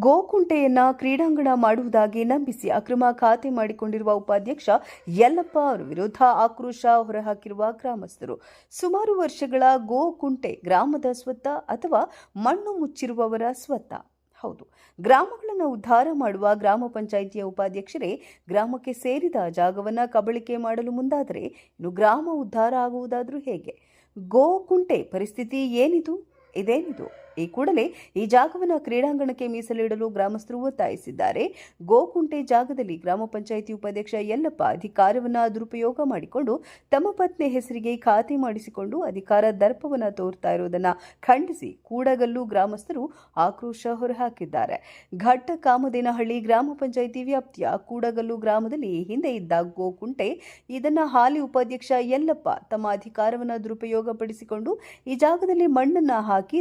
ಗೋಕುಂಟೆಯನ್ನ ಕ್ರೀಡಾಂಗಣ ಮಾಡುವುದಾಗಿ ನಂಬಿಸಿ ಅಕ್ರಮ ಖಾತೆ ಮಾಡಿಕೊಂಡಿರುವ ಉಪಾಧ್ಯಕ್ಷ ಯಲ್ಲಪ್ಪ ಅವರ ವಿರುದ್ಧ ಆಕ್ರೋಶ ಹೊರಹಾಕಿರುವ ಗ್ರಾಮಸ್ಥರು. ಸುಮಾರು ವರ್ಷಗಳ ಗೋಕುಂಟೆ ಗ್ರಾಮದ ಸ್ವತ್ತ ಅಥವಾ ಮಣ್ಣು ಮುಚ್ಚಿರುವವರ ಸ್ವತ್ತ? ಹೌದು, ಗ್ರಾಮಗಳನ್ನು ಉದ್ಧಾರ ಮಾಡುವ ಗ್ರಾಮ ಪಂಚಾಯಿತಿಯ ಉಪಾಧ್ಯಕ್ಷರೇ ಗ್ರಾಮಕ್ಕೆ ಸೇರಿದ ಜಾಗವನ್ನು ಕಬಳಿಕೆ ಮಾಡಲು ಮುಂದಾದರೆ ಇನ್ನು ಗ್ರಾಮ ಉದ್ಧಾರ ಆಗುವುದಾದರೂ ಹೇಗೆ? ಗೋಕುಂಟೆ ಪರಿಸ್ಥಿತಿ ಏನಿದು? ಇದೇನಿದು? ಈ ಕೂಡಲೇ ಈ ಜಾಗವನ್ನು ಕ್ರೀಡಾಂಗಣಕ್ಕೆ ಮೀಸಲಿಡಲು ಗ್ರಾಮಸ್ಥರು ಒತ್ತಾಯಿಸಿದ್ದಾರೆ. ಗೋಕುಂಟೆ ಜಾಗದಲ್ಲಿ ಗ್ರಾಮ ಪಂಚಾಯಿತಿ ಉಪಾಧ್ಯಕ್ಷ ಯಲ್ಲಪ್ಪ ಅಧಿಕಾರವನ್ನು ದುರುಪಯೋಗ ಮಾಡಿಕೊಂಡು ತಮ್ಮ ಪತ್ನಿ ಹೆಸರಿಗೆ ಖಾತೆ ಮಾಡಿಸಿಕೊಂಡು ಅಧಿಕಾರ ದರ್ಪವನ್ನು ತೋರ್ತಾ ಇರುವುದನ್ನು ಖಂಡಿಸಿ ಕೂಡಗಲ್ಲು ಗ್ರಾಮಸ್ಥರು ಆಕ್ರೋಶ ಹೊರಹಾಕಿದ್ದಾರೆ. ಘಟ್ಟ ಕಾಮದೇನಹಳ್ಳಿ ಗ್ರಾಮ ಪಂಚಾಯಿತಿ ವ್ಯಾಪ್ತಿಯ ಕೂಡಗಲ್ಲು ಗ್ರಾಮದಲ್ಲಿ ಹಿಂದೆ ಇದ್ದ ಗೋಕುಂಟೆ, ಇದನ್ನ ಹಾಲಿ ಉಪಾಧ್ಯಕ್ಷ ಯಲ್ಲಪ್ಪ ತಮ್ಮ ಅಧಿಕಾರವನ್ನು ದುರುಪಯೋಗಪಡಿಸಿಕೊಂಡು ಈ ಜಾಗದಲ್ಲಿ ಮಣ್ಣನ್ನು ಹಾಕಿ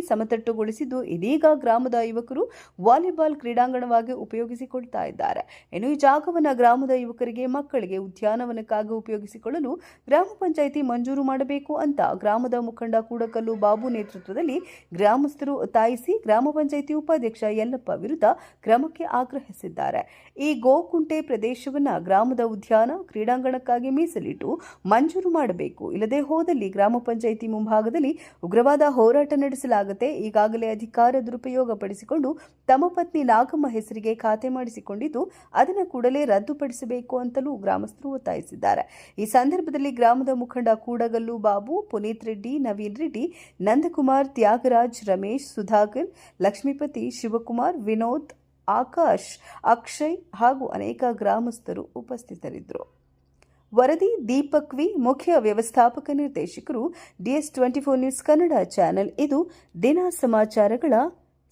ಸಮತಟ್ಟುಗೊಳಿಸಿದ್ದು ಇದೀಗ ಗ್ರಾಮದ ಯುವಕರು ವಾಲಿಬಾಲ್ ಕ್ರೀಡಾಂಗಣವಾಗಿ ಉಪಯೋಗಿಸಿಕೊಳ್ತಾ ಇದ್ದಾರೆ. ಇನ್ನು ಈ ಜಾಗವನ್ನು ಗ್ರಾಮದ ಯುವಕರಿಗೆ ಮಕ್ಕಳಿಗೆ ಉದ್ಯಾನವನಕ್ಕಾಗಿ ಉಪಯೋಗಿಸಿಕೊಳ್ಳಲು ಗ್ರಾಮ ಪಂಚಾಯಿತಿ ಮಂಜೂರು ಮಾಡಬೇಕು ಅಂತ ಗ್ರಾಮದ ಮುಖಂಡ ಕೂಡಕಲ್ಲು ಬಾಬು ನೇತೃತ್ವದಲ್ಲಿ ಗ್ರಾಮಸ್ಥರು ಒತ್ತಾಯಿಸಿ ಗ್ರಾಮ ಪಂಚಾಯಿತಿ ಉಪಾಧ್ಯಕ್ಷ ಯಲ್ಲಪ್ಪ ವಿರುದ್ಧ ಕ್ರಮಕ್ಕೆ ಆಗ್ರಹಿಸಿದ್ದಾರೆ. ಈ ಗೋಕುಂಟೆ ಪ್ರದೇಶವನ್ನ ಗ್ರಾಮದ ಉದ್ಯಾನ ಕ್ರೀಡಾಂಗಣಕ್ಕಾಗಿ ಮೀಸಲಿಟ್ಟು ಮಂಜೂರು ಮಾಡಬೇಕು. ಇಲ್ಲದೆ ಹೋದಲ್ಲಿ ಗ್ರಾಮ ಪಂಚಾಯಿತಿ ಮುಂಭಾಗದಲ್ಲಿ ಉಗ್ರವಾದ ಹೋರಾಟ ನಡೆಸಲಾಗುತ್ತೆ. ಈಗಾಗಲೇ ಅಧಿಕಾರ ದುರುಪಯೋಗಪಡಿಸಿಕೊಂಡು ತಮ್ಮ ಪತ್ನಿ ನಾಗಮ್ಮ ಹೆಸರಿಗೆ ಖಾತೆ ಮಾಡಿಸಿಕೊಂಡಿದ್ದು, ಅದನ್ನು ಕೂಡಲೇ ರದ್ದುಪಡಿಸಬೇಕು ಅಂತಲೂ ಗ್ರಾಮಸ್ಥರು ಒತ್ತಾಯಿಸಿದ್ದಾರೆ. ಈ ಸಂದರ್ಭದಲ್ಲಿ ಗ್ರಾಮದ ಮುಖಂಡ ಕೂಡಗಲ್ಲು ಬಾಬು, ಪುನೀತ್ ರೆಡ್ಡಿ, ನವೀನ್ ರೆಡ್ಡಿ, ನಂದಕುಮಾರ್, ತ್ಯಾಗರಾಜ್, ರಮೇಶ್, ಸುಧಾಕರ್, ಲಕ್ಷ್ಮೀಪತಿ, ಶಿವಕುಮಾರ್, ವಿನೋದ್, ಆಕಾಶ್, ಅಕ್ಷಯ್ ಹಾಗೂ ಅನೇಕ ಗ್ರಾಮಸ್ಥರು ಉಪಸ್ಥಿತರಿದ್ದರು. ವರದಿ ದೀಪಕ್ ವಿ ಮುಖ್ಯ ವ್ಯವಸ್ಥಾಪಕ ನಿರ್ದೇಶಕರು, DS twenty four news Kannada channel. ಇದು ದಿನ ಸಮಾಚಾರಗಳ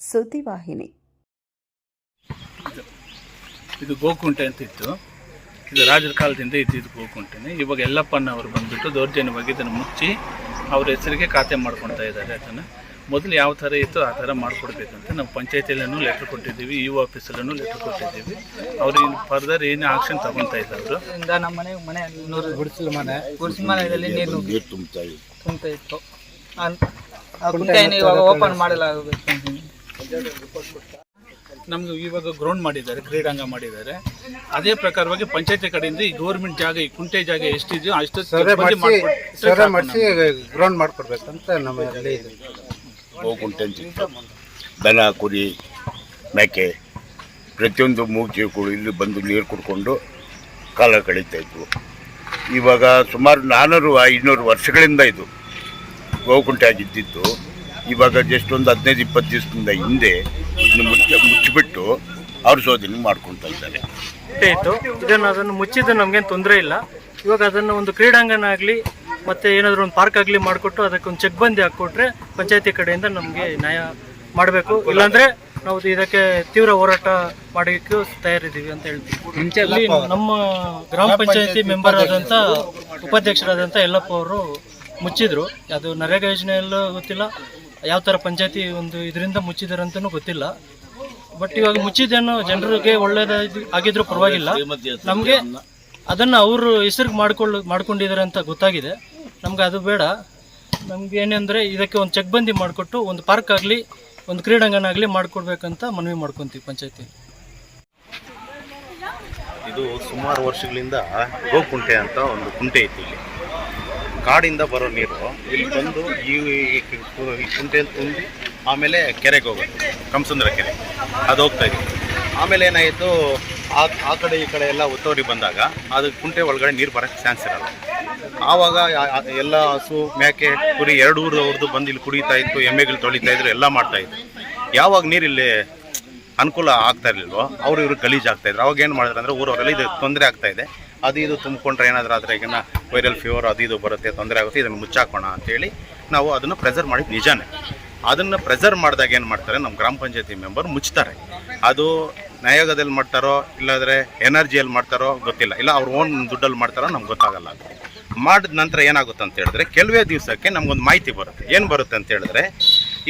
ಸುದ್ದಿವಾಹಿನಿ ಇದು ಗೋಕುಂಟೆ ಅಂತ ಇತ್ತು. ಇದು ರಾಜರ ಕಾಲದಿಂದ ಇದ್ದಿದ್ದು ಗೋಕುಂಟೆನೆ. ಇವಾಗ ಎಲ್ಲಪ್ಪನವರು ಬಂದ್ಬಿಟ್ಟು ದೌರ್ಜನ್ಯವಾಗಿ ಇದನ್ನು ಮುಚ್ಚಿ ಅವ್ರ ಹೆಸರಿಗೆ ಖಾತೆ ಮಾಡ್ಕೊಳ್ತಾ ಇದ್ದಾರೆ ಅದನ್ನು. ಮೊದಲು ಯಾವ ಥರ ಇತ್ತು ಆ ಥರ ಮಾಡಿಕೊಡ್ಬೇಕಂತ ನಾವು ಪಂಚಾಯತಿಯಲ್ಲೂ ಲೆಟ್ರ್ ಕೊಟ್ಟಿದ್ದೀವಿ ಇ ಆಫೀಸಲ್ಲೂ ಲೆಟ್ರ್ ಕೊಟ್ಟಿದ್ದೀವಿ. ಅವ್ರು ಇನ್ನು ಫರ್ದರ್ ಏನು ಆಕ್ಷನ್ ತಗೊತಾ ಇಲ್ಲ ಅವರು. ಇಂದ ನಮ್ಮ ಮನೆ ಮನೆ ನೂರು ಗುಡಿಸಲು ಮನೆ ಗುಡಿಸಲು ಮನೆಯಲ್ಲಿ ನೀರು ನೀರು ತುಂಬ್ತಾ ತುಂಬ್ತಾ ಇತ್ತು. ಇವಾಗ ಓಪನ್ ಮಾಡಲಾಗಬೇಕು. ನಮ್ಗೆ ಇವಾಗ ಗ್ರೌಂಡ್ ಮಾಡಿದ್ದಾರೆ ಕ್ರೀಡಾಂಗ ಮಾಡಿದ್ದಾರೆ. ಅದೇ ಪ್ರಕಾರವಾಗಿ ಪಂಚಾಯತಿ ಕಡೆಯಿಂದ ಈ ಗೌರ್ಮೆಂಟ್ ಜಾಗ ಈ ಕುಂಟೆ ಜಾಗ ಎಷ್ಟಿದೆಯೋ ಅಷ್ಟು ಸರ್ವೆ ಮಾಡಿ. ಗ್ರೌಂಡ್ ಮಾಡ್ಕೊಡ್ಬೇಕಂತ ನಮ್ಮಲ್ಲಿ ಇದೆ ಹೋಗುಂಟೆ ಅಂತಿತ್ತು ದನ ಕುರಿ, ಮೇಕೆ, ಪ್ರತಿಯೊಂದು ಮೂಗಜೀವಿಗಳು ಇಲ್ಲಿ ಬಂದು ನೀರು ಕುಡ್ಕೊಂಡು ಕಾಲ ಕಳೀತಾ ಇದ್ವು. ಇವಾಗ ಸುಮಾರು ನಾನ್ನೂರು ಐನೂರು ವರ್ಷಗಳಿಂದ ಇದು ಗೋಕುಂಟೆ ಆಗಿದ್ದಿದ್ದು, ಇವಾಗ ಜಸ್ಟ್ ಒಂದು ಹದಿನೈದು, ಇಪ್ಪತ್ತು ದಿವಸದಿಂದ ಹಿಂದೆ ಇದನ್ನು ಮುಚ್ಚ, ಮುಚ್ಚಿಬಿಟ್ಟು ಅವ್ರ ಶೋಧನೆ ಮಾಡ್ಕೊತಾ ಇದ್ದಾರೆ. ಇದನ್ನು ಅದನ್ನು ಮುಚ್ಚಿದ್ದು ನಮಗೇನು ತೊಂದರೆ ಇಲ್ಲ. ಇವಾಗ ಅದನ್ನು ಒಂದು ಕ್ರೀಡಾಂಗಣ ಆಗಲಿ ಮತ್ತೆ ಏನಾದರೂ ಒಂದು ಪಾರ್ಕ್ ಆಗಲಿ ಮಾಡಿಕೊಟ್ಟು ಅದಕ್ಕೆ ಒಂದು ಚೆಕ್ ಬಂದಿ ಹಾಕ್ಕೊಟ್ರೆ ಪಂಚಾಯತಿ ಕಡೆಯಿಂದ ನಮಗೆ ನ್ಯಾಯ ಮಾಡಬೇಕು. ಇಲ್ಲಾಂದ್ರೆ ನಾವು ಇದಕ್ಕೆ ತೀವ್ರ ಹೋರಾಟ ಮಾಡಲಿಕ್ಕೆ ತಯಾರಿದ್ದೀವಿ ಅಂತ ಹೇಳ್ತೀವಿ. ನಮ್ಮ ಗ್ರಾಮ ಪಂಚಾಯತಿ ಮೆಂಬರ್ ಆದಂಥ ಉಪಾಧ್ಯಕ್ಷರಾದಂಥ ಎಲ್ಲಪ್ಪ ಅವರು ಮುಚ್ಚಿದ್ರು. ಅದು ನರೇಗಾ ಯೋಜನೆಯಲ್ಲೂ ಗೊತ್ತಿಲ್ಲ. ಯಾವ ಥರ ಪಂಚಾಯತಿ ಒಂದು ಇದರಿಂದ ಮುಚ್ಚಿದಾರೆ ಅಂತಲೂ ಗೊತ್ತಿಲ್ಲ. ಬಟ್ ಇವಾಗ ಮುಚ್ಚಿದ್ದೇನೋ ಜನರಿಗೆ ಒಳ್ಳೇದ ಆಗಿದ್ರು ಪರವಾಗಿಲ್ಲ. ನಮಗೆ ಅದನ್ನು ಅವರು ಹೆಸರು ಮಾಡ್ಕೊಳ್ಳ ಮಾಡ್ಕೊಂಡಿದ್ದಾರೆ ಅಂತ ಗೊತ್ತಾಗಿದೆ. ನಮ್ಗೆ ಅದು ಬೇಡ. ನಮ್ಗೆ ಏನಂದರೆ ಇದಕ್ಕೆ ಒಂದು ಚೆಕ್ ಬಂದಿ ಮಾಡಿಕೊಟ್ಟು ಒಂದು ಪಾರ್ಕ್ ಆಗಲಿ, ಒಂದು ಕ್ರೀಡಾಂಗಣ ಆಗಲಿ ಮಾಡಿಕೊಡ್ಬೇಕಂತ ಮನವಿ ಮಾಡ್ಕೊತೀವಿ ಪಂಚಾಯತಿ. ಇದು ಸುಮಾರು ವರ್ಷಗಳಿಂದ ಗೋಕುಂಟೆ ಅಂತ ಒಂದು ಕುಂಟೆ ಇತ್ತು ಇಲ್ಲಿ. ಕಾಡಿಂದ ಬರೋ ನೀರು ಇಲ್ಲಿ ಬಂದು ಈ ಕುಂಟೆ ತುಂಬಿ ಆಮೇಲೆ ಕೆರೆಗೆ ಹೋಗುತ್ತೆ. ಕಂಸಂದ್ರ ಕೆರೆ. ಅದು ಹೋಗ್ತಾ ಇತ್ತು ಆಮೇಲೆ ಏನಾಯಿತು? ಆ ಆ ಕಡೆ ಈ ಕಡೆ ಎಲ್ಲ ಒತ್ತುವರಿ ಬಂದಾಗ ಅದು ಕುಂಟೆ ಒಳಗಡೆ ನೀರು ಬರೋಕ್ಕೆ ಚಾನ್ಸ್ ಇರಲ್ಲ. ಆವಾಗ ಎಲ್ಲ ಹಸು, ಮೇಕೆ, ಕುರಿ ಎರಡು ಊರವ್ರದ್ದು ಬಂದು ಇಲ್ಲಿ ಕುಡಿತಾ ಇತ್ತು, ಎಮ್ಮೆಗಳು ತೊಳಿತಾ ಇದ್ರು, ಎಲ್ಲ ಮಾಡ್ತಾ ಇದ್ರು. ಯಾವಾಗ ನೀರು ಇಲ್ಲಿ ಅನುಕೂಲ ಆಗ್ತಾ ಇರಲಿಲ್ವೋ, ಅವರು ಇವರು ಗಲೀಜ್ ಆಗ್ತಾ ಇದ್ರು. ಅವಾಗ ಏನು ಮಾಡಿದ್ರು ಅಂದರೆ ಊರವರೆಲ್ಲ ಇದು ತೊಂದರೆ ಆಗ್ತಾ ಇದೆ. ಅದು ಇದು ತುಂಬಿಕೊಂಡ್ರೆ ಏನಾದರೂ ಆದರೆ ಈಗ ವೈರಲ್ ಫೀವರ್ ಅದು ಇದು ಬರುತ್ತೆ, ತೊಂದರೆ ಆಗುತ್ತೆ, ಇದನ್ನು ಮುಚ್ಚಾಕೋಣ ಅಂತೇಳಿ ನಾವು ಅದನ್ನು ಪ್ರೆಸರ್ ಮಾಡಿದ್ದು ನಿಜಾನೇ. ಅದನ್ನು ಪ್ರೆಸರ್ ಮಾಡಿದಾಗ ಏನು ಮಾಡ್ತಾರೆ, ನಮ್ಮ ಗ್ರಾಮ ಪಂಚಾಯತಿ ಮೆಂಬರ್ ಮುಚ್ತಾರೆ. ಅದು ನಯೋಗದಲ್ಲಿ ಮಾಡ್ತಾರೋ, ಇಲ್ಲಾದರೆ ಎನರ್ಜಿಯಲ್ಲಿ ಮಾಡ್ತಾರೋ ಗೊತ್ತಿಲ್ಲ. ಇಲ್ಲ, ಅವ್ರ ಓನ್ ದುಡ್ಡಲ್ಲಿ ಮಾಡ್ತಾರೋ ನಮ್ಗೆ ಗೊತ್ತಾಗಲ್ಲ ಮಾಡಿದ ನಂತರ ಏನಾಗುತ್ತೆ ಅಂತ ಹೇಳಿದ್ರೆ, ಕೆಲವೇ ದಿವಸಕ್ಕೆ ನಮಗೊಂದು ಮಾಹಿತಿ ಬರುತ್ತೆ. ಏನು ಬರುತ್ತೆ ಅಂತ ಹೇಳಿದ್ರೆ,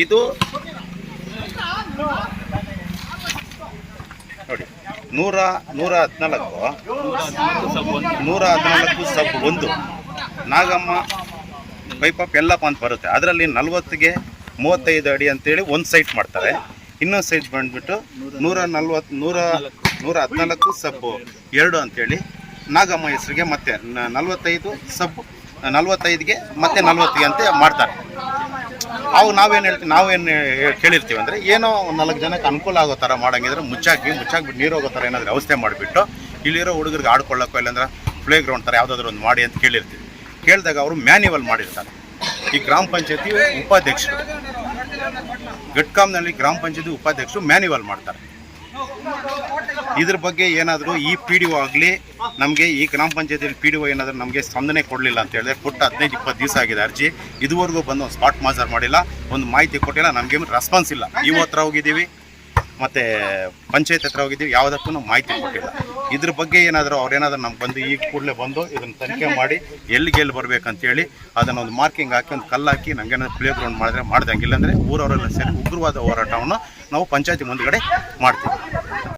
ಇದು ನೋಡಿ, ನೂರ ನೂರ ಹದಿನಾಲ್ಕು ನೂರ ಹದಿನಾಲ್ಕು ಸಬ್ ಒಂದು. ನಾಗಮ್ಮ ಪೈಪಾಪ್ ಎಲ್ಲಪ್ಪ ಅಂತ ಬರುತ್ತೆ. ಅದರಲ್ಲಿ ನಲ್ವತ್ತಿಗೆ ಮೂವತ್ತೈದು ಅಡಿ ಅಂತೇಳಿ ಒಂದು ಸೈಟ್ ಮಾಡ್ತಾರೆ. ಇನ್ನೊಂದು ಸೈಜ್ ಬಂದ್ಬಿಟ್ಟು ನೂರ ನಲ್ವತ್ತು ನೂರ ನೂರ ಹದಿನಾಲ್ಕು ಸಬ್ಬು. ಎರಡು ಅಂತೇಳಿ. ನಾಗಮ್ಮ ಹೆಸರಿಗೆ ಮತ್ತೆ ನಲ್ವತ್ತೈದು ಸಬ್ಬು. ನಲ್ವತ್ತೈದಿಗೆ ಮತ್ತೆ ನಲ್ವತ್ತಿಗೆ ಅಂತ ಮಾಡ್ತಾರೆ. ಅವು ನಾವೇನು ಹೇಳ್ತೀವಿ ನಾವೇನು ಕೇಳಿರ್ತೀವಿ ಅಂದರೆ ಏನೋ ಒಂದು ನಾಲ್ಕು ಜನಕ್ಕೆ ಅನುಕೂಲ ಆಗೋ ಥರ ಮಾಡಂಗಿದ್ರೆ ಮುಚ್ಚಾಕಿ, ಮುಚ್ಚಾಕ್ಬಿಟ್ಟು ನೀರು ಹೋಗೋ ಥರ ಏನಾದರೂ ವ್ಯವಸ್ಥೆ ಮಾಡಿಬಿಟ್ಟು ಇಲ್ಲಿರೋ ಹುಡುಗರಿಗೆ ಆಡ್ಕೊಳ್ಳೋಕ್ಕೋ ಇಲ್ಲಾಂದ್ರೆ ಪ್ಲೇ ಗ್ರೌಂಡ್ ಥರ ಯಾವುದಾದ್ರು ಒಂದು ಮಾಡಿ ಅಂತ ಕೇಳಿರ್ತೀವಿ. ಕೇಳಿದಾಗ ಅವರು ಮ್ಯಾನ್ಯುವಲ್ ಮಾಡಿರ್ತಾರೆ. ಈ ಗ್ರಾಮ ಪಂಚಾಯತಿ ಉಪಾಧ್ಯಕ್ಷರು. ಗಟ್ಕಾಮ್ನಲ್ಲಿ ಗ್ರಾಮ ಪಂಚಾಯತಿ ಉಪಾಧ್ಯಕ್ಷರು ಮ್ಯಾನ್ಯುವಲ್ ಮಾಡ್ತಾರೆ. ಇದ್ರ ಬಗ್ಗೆ ಏನಾದರೂ ಈ ಪಿ ಡಿ ಒ ಆಗಲಿ, ನಮಗೆ ಈ ಗ್ರಾಮ ಪಂಚಾಯತಿಯಲ್ಲಿ ಪಿ ಡಿ ಒ ಏನಾದರೂ ನಮಗೆ ಸ್ಪಂದನೆ ಕೊಡಲಿಲ್ಲ ಅಂತ ಹೇಳಿದ್ರೆ ಕೊಟ್ಟು ಹದಿನೈದು, ಇಪ್ಪತ್ತು ದಿವಸ ಆಗಿದೆ ಅರ್ಜಿ. ಇದುವರೆಗೂ ಬಂದು ಸ್ಪಾಟ್ ಮಾಜರ್ ಮಾಡಿಲ್ಲ. ಒಂದು ಮಾಹಿತಿ ಕೊಟ್ಟಿಲ್ಲ. ನಮಗೇನು ರೆಸ್ಪಾನ್ಸ್ ಇಲ್ಲ. ಇವತ್ತರ ಹೋಗಿದ್ದೀವಿ. ಮತ್ತು ಪಂಚಾಯತ್ ಹತ್ರ ಹೋಗಿದ್ದೀವಿ, ಯಾವುದಕ್ಕೂ ಮಾಹಿತಿ ಕೊಟ್ಟಿಲ್ಲ. ಇದ್ರ ಬಗ್ಗೆ ಏನಾದರೂ ಅವ್ರೇನಾದರೂ ನಮ್ಗೆ ಬಂದು ಈಗ ಕೂಡಲೇ ಬಂದು ಇದನ್ನು ತನಿಖೆ ಮಾಡಿ ಎಲ್ಲಿಗೆ ಎಲ್ಲಿ ಬರ್ಬೇಕಂತೇಳಿ ಅದನ್ನು ಒಂದು ಮಾರ್ಕಿಂಗ್ ಹಾಕಿ, ಒಂದು ಕಲ್ಲು ಹಾಕಿ ನಂಗೇನಾದ್ರು ಪ್ಲೇ ಗ್ರೌಂಡ್ ಮಾಡಿದ್ರೆ ಮಾಡ್ದಂಗಿಲ್ಲ ಅಂದರೆ ಊರವರೆಲ್ಲ ಸೇರಿ ಉಗ್ರವಾದ ಹೋರಾಟವನ್ನು ನಾವು ಪಂಚಾಯತಿ ಮುಂದುಗಡೆ ಮಾಡ್ತೀವಿ.